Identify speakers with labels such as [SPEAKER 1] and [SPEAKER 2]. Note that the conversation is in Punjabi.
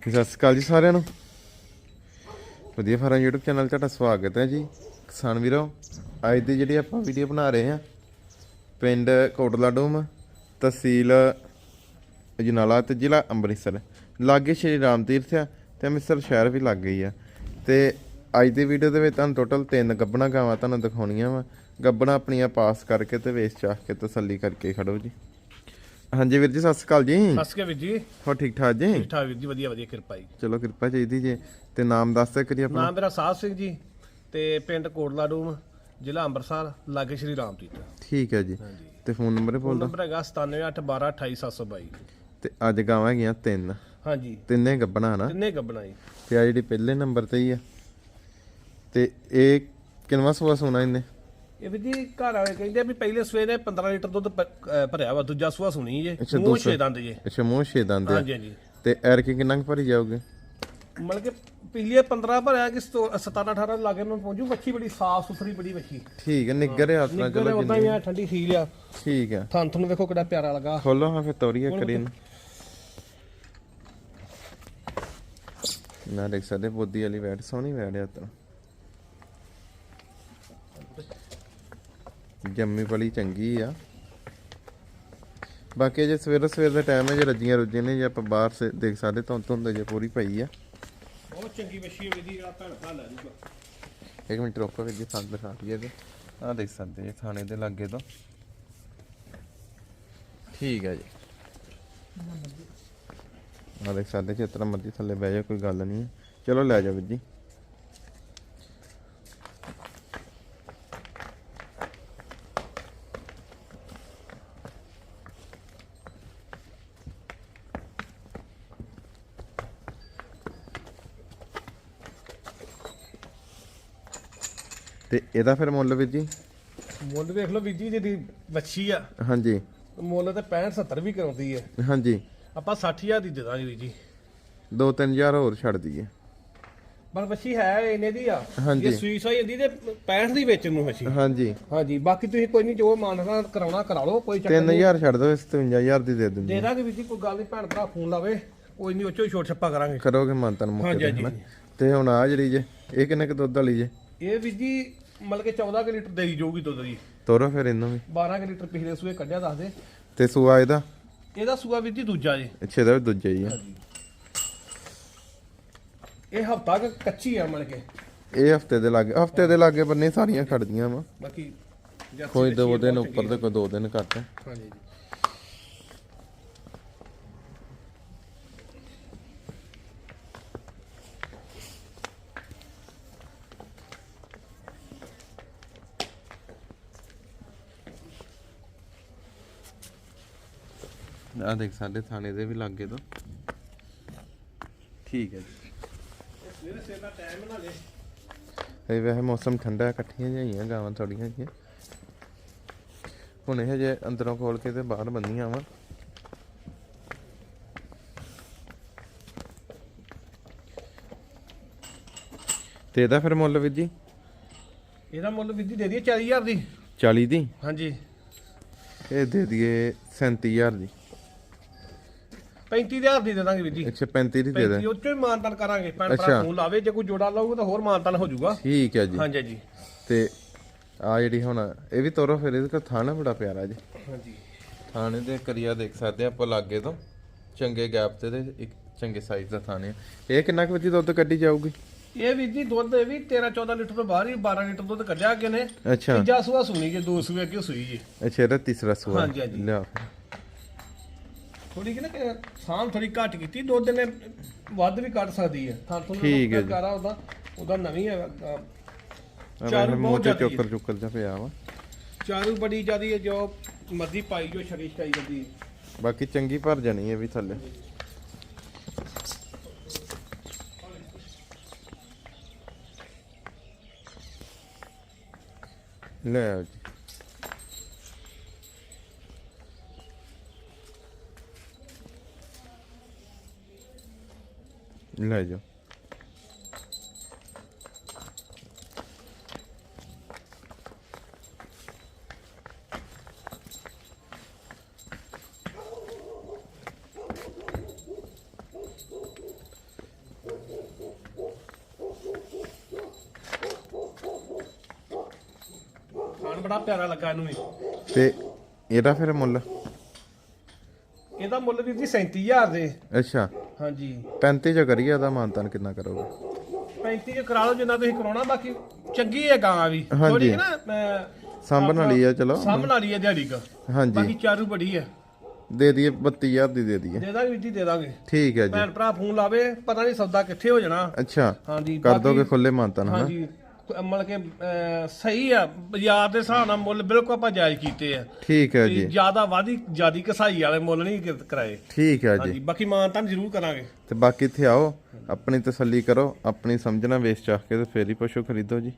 [SPEAKER 1] ਸਤਿ ਸ਼੍ਰੀ ਅਕਾਲ ਜੀ ਸਾਰਿਆਂ ਨੂੰ। ਵਧੀਆ ਫਾਰਮ YouTube ਚੈਨਲ ਤੁਹਾਡਾ ਸਵਾਗਤ ਹੈ ਜੀ। ਕਿਸਾਨ ਵੀਰੋ, ਅੱਜ ਦੀ ਜਿਹੜੀ ਆਪਾਂ ਵੀਡੀਓ ਬਣਾ ਰਹੇ ਹਾਂ, ਪਿੰਡ ਕੋਟਲਾ ਡੂਮ ਤਹਿਸੀਲ ਅਜਨਾਲਾ ਤੇ ਜ਼ਿਲ੍ਹਾ ਅੰਮ੍ਰਿਤਸਰ। ਲਾਗੇ ਸ਼੍ਰੀ ਰਾਮ ਤੀਰਥ ਆ ਤੇ ਅੰਮ੍ਰਿਤਸਰ ਸ਼ਹਿਰ ਵੀ ਲੱਗ ਗਈ ਆ। ਤੇ ਅੱਜ ਦੀ ਵੀਡੀਓ ਦੇ ਵਿੱਚ ਤੁਹਾਨੂੰ ਟੋਟਲ ਤਿੰਨ ਗੱਬਣਾ ਗਾਵਾਂ ਤੁਹਾਨੂੰ ਦਿਖਾਉਣੀਆਂ ਵਾ। ਗੱਬਣਾ ਆਪਣੀਆਂ ਪਾਸ ਕਰਕੇ ਤੇ ਵੇਚ ਚਾਹ ਕੇ ਤਸੱਲੀ ਕਰਕੇ ਖੜੋ ਜੀ। ਹਾਂਜੀ ਵੀਰ ਜੀ ਸਤਿ ਸ਼੍ਰੀ ਅਕਾਲ ਜੀ।
[SPEAKER 2] ਸਤਿ ਸ਼੍ਰੀ ਅਕਾਲ ਵੀਰ ਜੀ।
[SPEAKER 1] ਹੋਰ ਠੀਕ ਠਾਕ ਜੀ?
[SPEAKER 2] ਠੀਕ ਠਾਕ ਵੀਰ ਜੀ ਵਧੀਆ ਵਧੀਆ ਕਿਰਪਾ ਜੀ।
[SPEAKER 1] ਚਲੋ ਕਿਰਪਾ ਚਾਹੀਦੀ ਜੀ। ਤੇ ਨਾਮ ਦੱਸ ਦੇ ਕਰੀ ਆਪਣਾ।
[SPEAKER 2] ਨਾਮ ਮੇਰਾ ਸਾਧ ਸਿੰਘ ਜੀ ਤੇ ਪਿੰਡ ਕੋਟਲਾ ਡੂਮ ਜ਼ਿਲ੍ਹਾ ਅੰਮ੍ਰਿਤਸਰ ਲਾਗੇ ਸ਼੍ਰੀ ਰਾਮ ਤੀਰਥ
[SPEAKER 1] ਠੀਕ ਹੈ ਜੀ। ਤੇ ਫੋਨ ਨੰਬਰ
[SPEAKER 2] ਫੋਨ
[SPEAKER 1] ਬੋਲ ਦੋ
[SPEAKER 2] ਨੰਬਰ ਹੈਗਾ 9781128722
[SPEAKER 1] ਤੇ ਅੱਜ ਗਾਵਾਂ ਹੈਗੀਆਂ ਤਿੰਨ।
[SPEAKER 2] ਹਾਂਜੀ।
[SPEAKER 1] ਤਿੰਨੇ ਗੱਬਣਾ ਨਾ?
[SPEAKER 2] ਤਿੰਨੇ ਗੱਬਣਾ ਜੀ।
[SPEAKER 1] ਤੇ ਆ ਜਿਹੜੀ ਪਹਿਲੇ ਨੰਬਰ ਤੇ ਹੀ ਆ। ਤੇ ਇਹ ਕਿੰਨਵਾ ਸੂਆ ਸੋਨਾ ਇਹਨੇ?
[SPEAKER 2] ਇਹ ਵੀਰ ਜੀ ਘਰ ਵਾਲੇ ਕਹਿੰਦੇ ਵੀ ਪਹਿਲੇ ਸਵੇਰੇ 15 ਲੀਟਰ ਦੁੱਧ ਅਹ ਭਰਿਆ ਵਾ ਦੂਜਾ ਸੂਆ ਸੁਣੀ ਜੇ
[SPEAKER 1] ਅੱਛਾ,
[SPEAKER 2] ਮੂੰਹ
[SPEAKER 1] ਦੂਸਰਾ।
[SPEAKER 2] ਛੇ ਦੰਦ ਜੇ।
[SPEAKER 1] ਅੱਛਾ ਮੂੰਹ ਛੇ ਦੰਦ ਆ
[SPEAKER 2] ਹਾਂਜੀ ਹਾਂਜੀ।
[SPEAKER 1] ਤੇ ਐਰ ਕੀ ਕਿੰਨਾ ਕੁ ਭਰੀ ਜਾਓਗੇ
[SPEAKER 2] ਮਤਲਬ ਕਿ ਪਿਛਲੇ 15 ਭਰਿਆ ਕਿ 17 18 ਲਾਗੇ ਨੂੰ ਪਹੁੰਚੂ ਵੱਛੀ ਬੜੀ ਸਾਫ਼ ਸੁਥਰੀ ਬੜੀ ਵੱਛੀ
[SPEAKER 1] ਠੀਕ ਹੈ ਨਿੱਗਰ ਹੱਥ ਨਾਲ
[SPEAKER 2] ਨਿੱਗਰ
[SPEAKER 1] ਚਲੋ
[SPEAKER 2] ਉਦਾਂ ਹੀ ਆ ਠੰਡੀ ਸੀਲ ਆ।
[SPEAKER 1] ਠੀਕ ਹੈ
[SPEAKER 2] ਥਣ ਤੁਹਾਨੂੰ ਵੇਖੋ ਕਿੰਨਾ ਪਿਆਰਾ ਲੱਗਾ।
[SPEAKER 1] ਖੋਲੋ ਹਾਂ ਫਿਰ ਤੋਰੀਏ ਕਰੀ ਨੂੰ ਨਾ ਦੇਖ ਸਕਦੇ ਬੋਦੀ ਵਾਲੀ ਵੈਟ ਸੋਹਣੀ ਆ ਤਾਂ ਜੰਮੀ ਪਲੀ ਚੰਗੀ ਆ। ਬਾਕੀ ਜੇ ਸਵੇਰ ਸਵੇਰ ਦਾ ਟਾਈਮ ਹੈ ਜੇ ਰੱਜੀਆਂ ਰੁੱਜੀਆਂ ਨੇ ਜੇ ਆਪਾਂ ਬਾਹਰ ਸੇ ਦੇਖ ਸਕਦੇ ਧੁੰਦ ਧੁੰਦ ਜੇ ਪੂਰੀ ਪਈ ਆ।
[SPEAKER 2] ਬਹੁਤ ਚੰਗੀ ਵੱਛੀ ਹੈ ਵੀਰ ਜੀ ਆ ਭੈਣ ਭਰਾ ਲੈ ਜੂਗਾ
[SPEAKER 1] ਇੱਕ ਮਿੰਟ ਰੁਕੋ ਵੀਰ ਜੀ ਥਾਂ ਦਿਖਾ ਦਈਏ ਤੇ ਆ ਦੇਖ ਸਕਦੇ ਜੀ ਥਾਣੇ ਦੇ ਲਾਗੇ ਤੋਂ। ਠੀਕ ਹੈ ਜੀ। ਆ ਦੇਖ ਸਕਦੇ ਜੀ ਤਰ੍ਹਾਂ ਮਰਜ਼ੀ ਥੱਲੇ ਬਹਿ ਜਾ ਕੋਈ ਗੱਲ ਨਹੀਂ। ਚਲੋ ਲੈ ਜਾਓ ਵੀਰ ਜੀ। ਤੇ ਇਹਦਾ ਫਿਰ ਮੁੱਲ ਵੀਰ ਜੀ?
[SPEAKER 2] ਮੁੱਲ ਵੇਖ ਲਓ ਵੀਰ ਜੀ ਜਿਹਦੀ ਵੱਛੀ ਆ।
[SPEAKER 1] ਹਾਂਜੀ।
[SPEAKER 2] ਮੁੱਲ ਤੇ 65 70 ਵੀ ਕਰਾਉਂਦੀ ਹੈ
[SPEAKER 1] ਹਾਂਜੀ।
[SPEAKER 2] ਆਪਾਂ 60000 ਦੀ ਦੇ ਦਾਂਗੇ ਵੀਰ ਜੀ।
[SPEAKER 1] 2-3000 ਹੋਰ ਛੱਡ ਦਈਏ।
[SPEAKER 2] ਪਰ ਵੱਛੀ ਹੈ ਇਹਨੇ ਦੀ ਆ।
[SPEAKER 1] ਹਾਂਜੀ।
[SPEAKER 2] ਸੂਈ ਸੋਈ ਜਾਂਦੀ ਤੇ 65 ਦੀ ਵੇਚਣ ਨੂੰ ਵੱਛੀ
[SPEAKER 1] ਹਾਂਜੀ।
[SPEAKER 2] ਹਾਂਜੀ ਬਾਕੀ ਤੁਸੀਂ ਕੋਈ ਨਹੀਂ ਜੋ ਮਾਨਣਾ ਕਰਾਉਣਾ ਕਰਾ ਲਓ ਕੋਈ ਚੱਕਰ ਨਹੀਂ
[SPEAKER 1] 3000 ਛੱਡ ਦਿਓ 57000 ਦੀ ਦੇ ਦਿੰਦੇ
[SPEAKER 2] ਦੇ ਦਾਂਗੇ ਵੀਰ ਜੀ ਕੋਈ ਗੱਲ ਨਹੀਂ ਭੈਣ ਭਰਾ ਫੋਨ ਲਾਵੇ ਕੋਈ ਨਹੀਂ ਉੱਚੋ ਛੋਟ ਛੱਪਾ ਕਰਾਂਗੇ।
[SPEAKER 1] ਕਰੋਗੇ ਮੰਤਨ ਮੁੱਕੇ
[SPEAKER 2] ਹਾਂਜੀ,
[SPEAKER 1] ਤੇ
[SPEAKER 2] ਹਾਂਜੀ।
[SPEAKER 1] ਹਨਾ? ਤੇ ਹੁਣ ਆ ਜਿਹੜੀ ਜੇ ਇਹ ਕਿੰਨੇ ਕੁ ਦੁੱਧ ਵਾਲੀ ਜੇ?
[SPEAKER 2] ਇਹ ਵੀਰ ਜੀ ਮਤਲਬ ਕਿ 14 ਕਿ ਲੀਟਰ ਦੇਈ ਜਾਊਗੀ ਦੁੱਧ ਦੀ।
[SPEAKER 1] ਤੋਰੋ ਫਿਰ ਇਹਨੂੰ ਵੀ।
[SPEAKER 2] 12 ਕਿ ਲੀਟਰ ਪਿਛਲੇ ਸੂਏ ਕੱਢਿਆ ਦੱਸ ਦੇ।
[SPEAKER 1] ਤੇ ਸੂਆ ਇਹਦਾ?
[SPEAKER 2] ਇਹਦਾ ਸੂਆ ਵੀਰ ਜੀ ਦੂਜਾ ਜੇ।
[SPEAKER 1] ਅੱਛੇ ਦਾ ਵੀ ਦੂਜਾ ਹੀ ਆ।
[SPEAKER 2] ਇਹ ਹਫਤਾ ਕੱਚੀ ਆ ਮਤਲਬ ਕਿ।
[SPEAKER 1] ਇਹ ਹਫ਼ਤੇ ਦੇ ਲਾਗੇ ਹਫ਼ਤੇ ਦੇ ਲਾਗੇ ਬੰਨੇ ਸਾਰੀਆਂ ਖੜਦੀਆਂ ਵਾ।
[SPEAKER 2] ਬਾਕੀ
[SPEAKER 1] ਕੋਈ ਦੋ ਦਿਨ ਉੱਪਰ ਤੇ ਕੋਈ ਦੋ ਦਿਨ ਘੱਟ।
[SPEAKER 2] ਹਾਂਜੀ। ਜੀ
[SPEAKER 1] ਆ ਦੇਖ ਸਾਡੇ ਥਾਣੇ ਦੇ ਵੀ ਲਾਗੇ ਤੋਂ। ਠੀਕ ਹੈ ਜੀ।
[SPEAKER 2] ਸਵੇਰੇ ਸਵੇਰ ਦਾ ਟਾਈਮ ਨਾ ਲੈ
[SPEAKER 1] ਇਹ ਵੈਸੇ ਮੌਸਮ ਠੰਡਾ ਇਕੱਠੀਆਂ ਜਿਹੀਆਂ ਗਾਵਾਂ ਥੋੜੀਆਂ ਜਿਹੀਆਂ। ਹੁਣ ਇਹ ਜੇ ਅੰਦਰੋਂ ਖੋਲ ਕੇ ਤੇ ਬਾਹਰ ਬੰਨੀਆਂ ਵਾ। ਤੇ ਇਹਦਾ ਫਿਰ ਮੁੱਲ ਵੀਰ ਜੀ?
[SPEAKER 2] ਇਹਦਾ ਮੁੱਲ ਜੀ ਦੇ ਦਈਏ 40000 ਦੀ।
[SPEAKER 1] 40 ਦੀ?
[SPEAKER 2] ਹਾਂਜੀ।
[SPEAKER 1] ਇਹ ਦੇ ਦਈਏ 37000 ਦੀ।
[SPEAKER 2] 35000 ਦੀ ਦੇ ਦਾਂਗੇ ਵੀਰ ਜੀ।
[SPEAKER 1] ਅੱਛਾ 35 ਦੀ ਦੇ ਦੇ।
[SPEAKER 2] 35 ਉਹ ਚੋਂ ਹੀ ਮਾਨਤਨ ਕਰਾਂਗੇ। ਭਰਾ ਫੋਨ ਲਾਵੇ ਜੇ ਕੋਈ ਜੋੜਾ ਲਾਊਗਾ ਤਾਂ ਹੋਰ ਮਾਨਤਨ ਹੋ ਜਾਊਗਾ।
[SPEAKER 1] ਠੀਕ ਹੈ ਜੀ।
[SPEAKER 2] ਹਾਂਜੀ ਜੀ
[SPEAKER 1] ਤੇ ਆ ਜਿਹੜੀ ਹੁਣ ਇਹ ਵੀ ਤੋਰੋ ਫਿਰ ਇਹਦੇ ਥਾਣਾ ਬੜਾ ਪਿਆਰਾ ਜੀ।
[SPEAKER 2] ਹਾਂਜੀ।
[SPEAKER 1] ਥਾਣੇ ਦੇ ਕਰੀਆ ਦੇਖ ਸਕਦੇ ਆਪਾਂ ਲਾਗੇ ਤੋਂ। ਚੰਗੇ ਗੈਪ ਤੇ ਤੇ ਇੱਕ ਚੰਗੇ ਸਾਈਜ਼ ਦਾ ਥਾਣੇ। ਇਹ ਕਿੰਨਾ ਕੁ ਵਜੇ ਦੁੱਧ ਕੱਢੀ ਜਾਊਗੀ?
[SPEAKER 2] ਇਹ ਵੀਰ ਜੀ ਦੁੱਧ ਇਹ ਵੀ 13 14 ਲੀਟਰ ਤੋਂ ਬਾਹਰ ਹੀ 12 ਲੀਟਰ ਦੁੱਧ ਕੱਢਿਆ ਅੱਗੇ ਨੇ।
[SPEAKER 1] ਅੱਛਾ।
[SPEAKER 2] ਤੀਜਾ ਸੂਆ ਸੁਣੀ ਜੇ ਦੋ ਸੂਏ ਅੱਗੇ ਸੂਈ ਜੀ।
[SPEAKER 1] ਅੱਛਾ ਇਹਦਾ ਤੀਸਰਾ ਸੂਆ।
[SPEAKER 2] ਹਾਂਜੀ, ਹਾਂਜੀ।
[SPEAKER 1] ਲਿਆ
[SPEAKER 2] ਥੋੜੀ ਕਿ ਨਾ ਕਿ ਸਾਂਭ ਥੋੜੀ ਘੱਟ ਕੀਤੀ ਦੁੱਧ ਨੇ ਵੱਧ ਵੀ ਕੱਢ ਸਕਦੀ ਹੈ। ਥਾਂ ਤੋਂ
[SPEAKER 1] ਠੀਕ ਹੈ ਜੀ।
[SPEAKER 2] ਕਰਾ ਉਹਦਾ ਉਹਦਾ ਨਵੀਂ ਹੈ ਅਹ, ਚਾਰੂ
[SPEAKER 1] ਮੂੰਹ
[SPEAKER 2] ਬਹੁਤ
[SPEAKER 1] ਤੇ
[SPEAKER 2] ਜ਼ਿਆਦੀ
[SPEAKER 1] ਚੋਕਰ ਚੁੱਕਰ ਜਿਹਾ ਪਿਆ ਵਾ।
[SPEAKER 2] ਚਾਰੂ ਬੜੀ ਜਿਆਦੀ ਹੈ ਜੋ ਮਰਜ਼ੀ ਪਾਈ ਜੋ ਛੜੀ ਛਾਈ ਜਾਂਦੀ ਹੈ।
[SPEAKER 1] ਬਾਕੀ ਚੰਗੀ ਭਰ ਜਾਣੀ ਹੈ ਵੀ ਥੱਲੇ। ਲੈ ਆਓ ਜੀ।
[SPEAKER 2] Глядя.
[SPEAKER 1] ਤੇ ਇਹਦਾ ਫਿਰ ਮੁੱਲ
[SPEAKER 2] ਇਹਦਾ ਮੁੱਲ ਵੀਰ ਜੀ 37000 ਦੇ।
[SPEAKER 1] ਅੱਛਾ।
[SPEAKER 2] ਹਾਂਜੀ।
[SPEAKER 1] 35 ਚ ਕਰੀਏ ਇਹਦਾ ਮਾਨਤਨ ਕਿੰਨਾ ਕਰੋਗੇ?
[SPEAKER 2] 35 ਚ ਕਰਾ ਲਓ ਜਿੰਨਾ ਤੁਸੀਂ ਕਰਾਉਣਾ ਬਾਕੀ ਚੰਗੀ ਹੈ ਗਾਂ ਵੀ।
[SPEAKER 1] ਹਾਂਜੀ।
[SPEAKER 2] ਥੋੜੀ ਨਾ
[SPEAKER 1] ਸਾਂਭਣ ਵਾਲੀ ਆ ਚਲੋ।
[SPEAKER 2] ਸਾਹਮਣ ਵਾਲੀ ਹੈ ਦਿਹਾੜੀ ਕ।
[SPEAKER 1] ਹਾਂਜੀ।
[SPEAKER 2] ਬਾਕੀ ਚਾਰੂ ਬੜੀ ਹੈ।
[SPEAKER 1] ਦੇ ਦਈਏ 32000 ਦੀ ਦੇ ਦਈਏ।
[SPEAKER 2] ਦੇ ਦਾਂਗੇ ਵੀਰ ਜੀ ਦੇ ਦਾਂਗੇ।
[SPEAKER 1] ਠੀਕ ਹੈ ਜੀ।
[SPEAKER 2] ਭੈਣ ਭਰਾ ਫੋਨ ਲਾਵੇ ਪਤਾ ਨਹੀਂ ਸੌਦਾ ਕਿੱਥੇ ਹੋ ਜਾਣਾ।
[SPEAKER 1] ਅੱਛਾ।
[SPEAKER 2] ਹਾਂਜੀ
[SPEAKER 1] ਕਰ
[SPEAKER 2] ਬਾਕੀ-
[SPEAKER 1] ਦੋਗੇ ਖੁੱਲੇ ਮਾਨਤਨ ਹਨਾ?
[SPEAKER 2] ਹਾਂਜੀ। ਮਤਲਬ ਕਿ ਅਹ, ਸਹੀ ਆ ਬਾਜ਼ਾਰ ਦੇ ਹਿਸਾਬ ਨਾਲ ਮੁੱਲ ਬਿਲਕੁਲ ਆਪਾਂ ਜਾਇਜ਼ ਕੀਤੇ ਆ।
[SPEAKER 1] ਠੀਕ ਹੈ ਜੀ।
[SPEAKER 2] ਜ਼ਿਆਦਾ ਵਾਦੀ ਜਿਆਦੀ ਕਸਾਈ ਵਾਲੇ ਮੁੱਲ ਨਹੀਂ ਕਿ- ਕਰਾਏ।
[SPEAKER 1] ਠੀਕ ਹੈ ਜੀ।
[SPEAKER 2] ਹਾਂਜੀ ਬਾਕੀ ਮਾਨ ਤਾਂ ਜ਼ਰੂਰ ਕਰਾਂਗੇ।
[SPEAKER 1] ਤੇ ਬਾਕੀ ਇੱਥੇ ਆਓ ਆਪਣੀ ਤਸੱਲੀ ਕਰੋ ਆਪਣੀ ਸਮਝਣਾ ਵੇਚ ਚਾਹ ਕੇ ਤੇ ਫੇਰ ਹੀ ਪਸ਼ੂ ਖਰੀਦੋ ਜੀ।